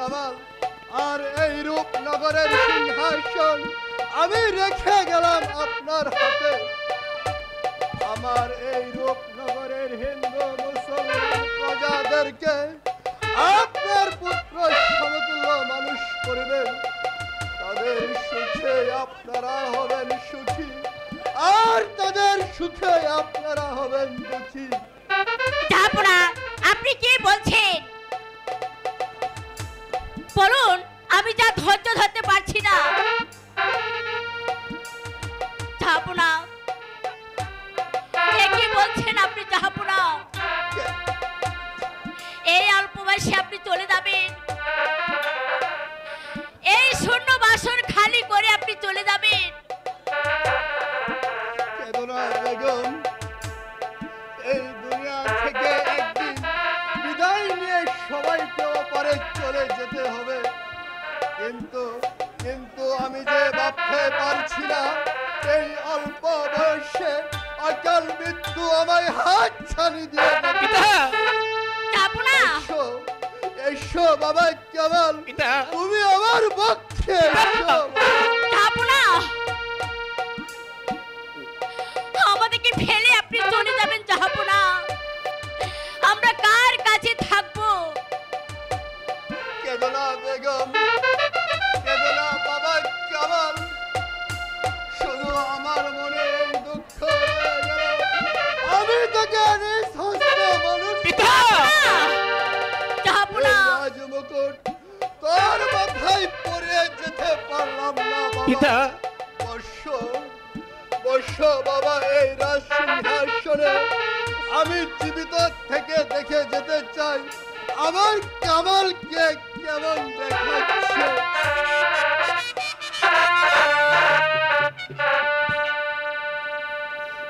কামাল আর এই রূপনগরের সিংহাসন আমি রেখে গেলাম আপনার হাতে। আমার এই রূপনগরের হিন্দু, মুসলমান, প্রজাদেরকে আপনার পুত্র সমতুল্য মানুষ করবেন। তাদের সুখে আপনারা হবেন সুখী। আর তাদের সুখে আপনারা হবেন দুঃখী। আপনি কি বলছেন? বলুন, আমি যা ধৈর্য ধরতে পারছি না। কি বলছেন আপনি জাহাপনা এই অল্প বয়সে আপনি চলে যাবেন। এই শূন্য বাসন খালি করে আপনি চলে যাবেন। এই দুনিয়া থেকে একদিন ওপারে চলে যেতে কিন্তু কিন্তু আমি যে ভাবতে পারছি না এই অল্প বয়সে অকাল মৃত্যু আমায় হাত ছানি দিয়ে এসো এসো বাবা পিতা! তুমি আমার পক্ষে আমাদেরকে ফেলে আপনি চলে যাবেন আমরা কার কাছে থাকব? কেদনা বেগম পিতা! জাহাপনা এই রাজমুকুট তোর মাথায় পরে যেতে পারলাম না পিতা! বর্ষ বর্ষ বাবা এই রাজ সিংহাসনে আমি জীবিত থেকে দেখে যেতে চাই। আমার কামালকে কেমন দেখাচ্ছে?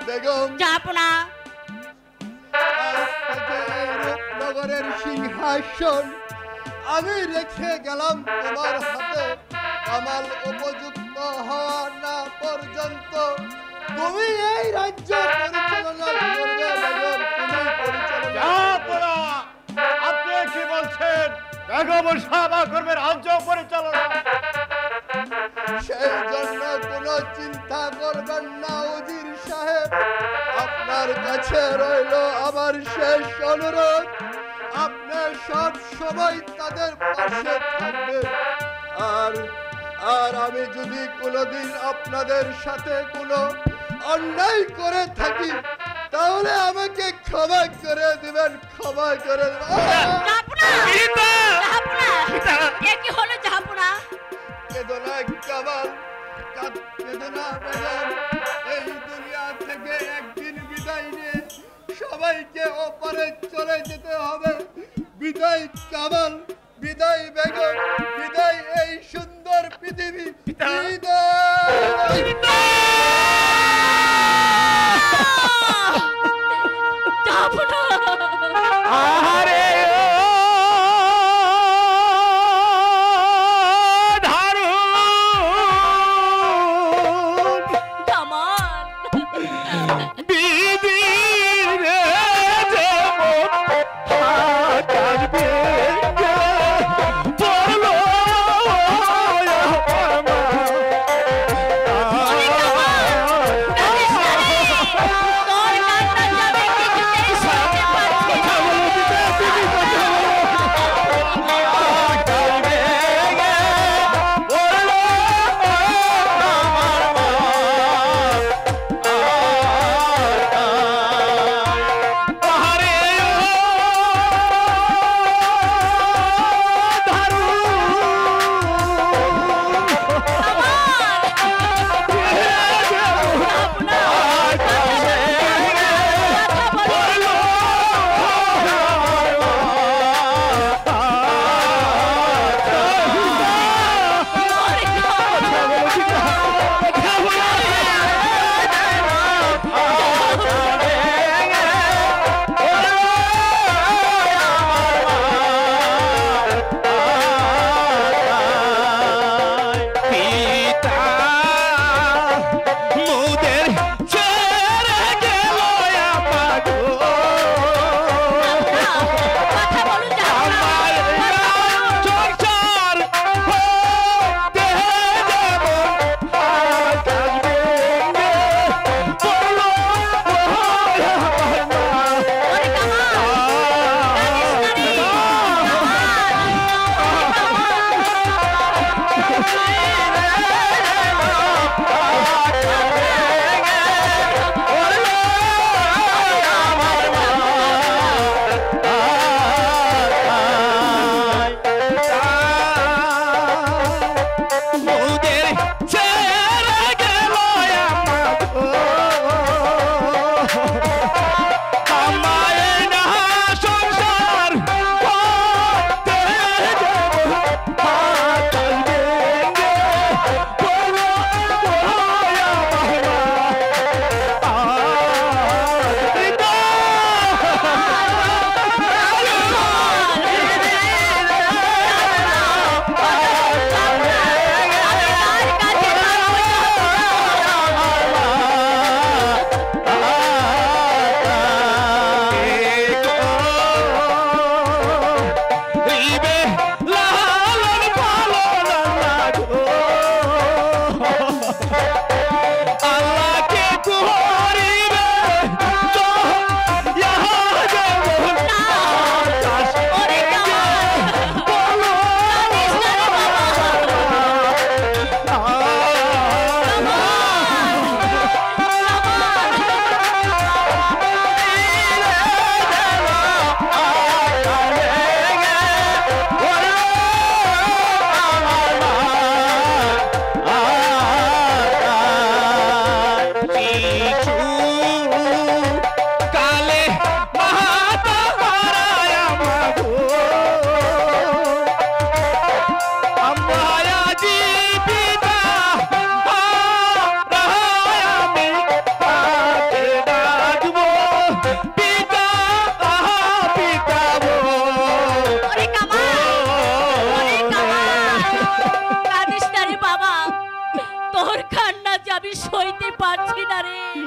বেগম জাহাপনা রূপনগরের সিংহাসন। আমি রেখে গেলাম তোমার হাতে। কামাল উপযুক্ত হওয়া না পর্যন্ত। তুমি এই রাজ্য পরিচালনা করবে আপনি কি বলছেন? বেগম করবে রাজ্য পরিচালনা। সেই জন্য কোনো চিন্তা করবেন না উজির সাহেব। আপনার কাছে রইল আমার শেষ অনুরোধ। সব সময় তাদের পাশে থাকবে। আর আর আমি যদি কোনোদিন আপনাদের সাথে কোনো অন্যায় করে থাকি তাহলে আমাকে ক্ষমা করে দিবেন ক্ষমা করে দিবেন। জাহাপনা পিতা জাহাপনা পিতা কি হলো জাহাপনা বেদনা কামাল কাদ- বেদনা এই দুনিয়া থেকে একদিন বিদায় নিয়ে সবাইকে ওপারে চলে যেতে হবে। বিদায় কামাল বিদায় বেগম।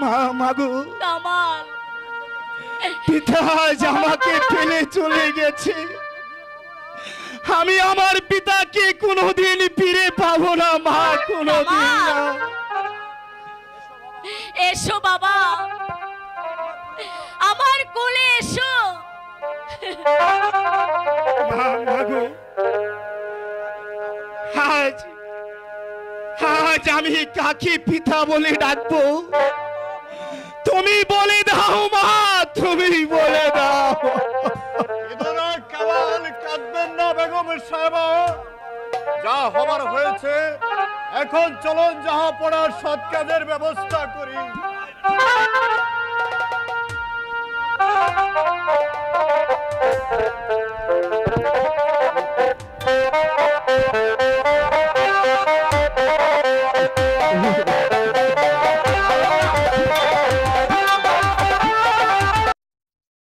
মা মাগো। কামাল। পিতা আজ আমাকে ফেলে চলে গেছে। আমি আমার পিতাকে কোনোদিন ফিরে পাবো না মা কোনোদিন না। এসো বাবা। আমার কোলে এসো। আজ আজ আমি কাকে পিতা বলে ডাকবো? তুমি বলে দাও মা তুমি বলে দাও। কাঁদবেন না বেগম সাহেব। যা হবার হয়েছে এখন চলুন যাহা পড়ার সৎ কাজের ব্যবস্থা করি।